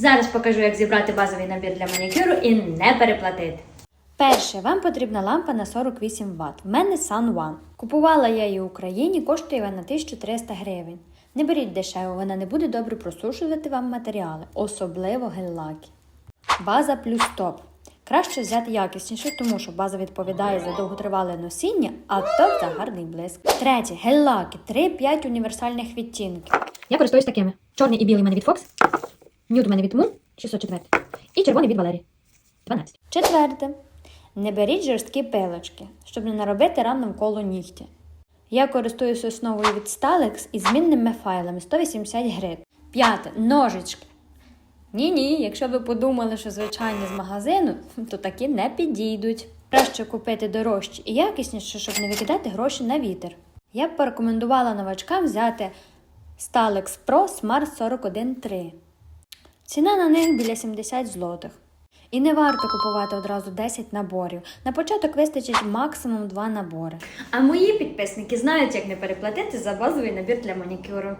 Зараз покажу, як зібрати базовий набір для манікюру і не переплатити. Перше, вам потрібна лампа на 48 Вт. В мене Sun One. Купувала я її в Україні, коштує вона 1300 гривень. Не беріть дешево, вона не буде добре просушувати вам матеріали, особливо гель-лаки. База плюс топ. Краще взяти якісніше, тому що база відповідає за довготривале носіння, а топ за гарний блиск. Третє, гель-лаки. 3-5 універсальних відтінків. Я користуюсь такими. Чорний і білий мене від Fox, нюд у мене від Moon 604 і червоний від Валері 12. Четверте. Не беріть жорсткі пилочки, щоб не наробити ран навколо нігтя. Я користуюся основою від Stalex із змінними файлами 180 гривень. П'яте. Ножички. Ні, ні, якщо ви подумали, що звичайні з магазину, то такі не підійдуть. Краще купити дорожчі і якісніше, щоб не викидати гроші на вітер. Я б порекомендувала новачкам взяти Stalex Pro Smart 41.3. Ціна на них біля 70 злотих. І не варто купувати одразу 10 наборів. На початок вистачить максимум 2 набори. А мої підписники знають, як не переплатити за базовий набір для манікюру.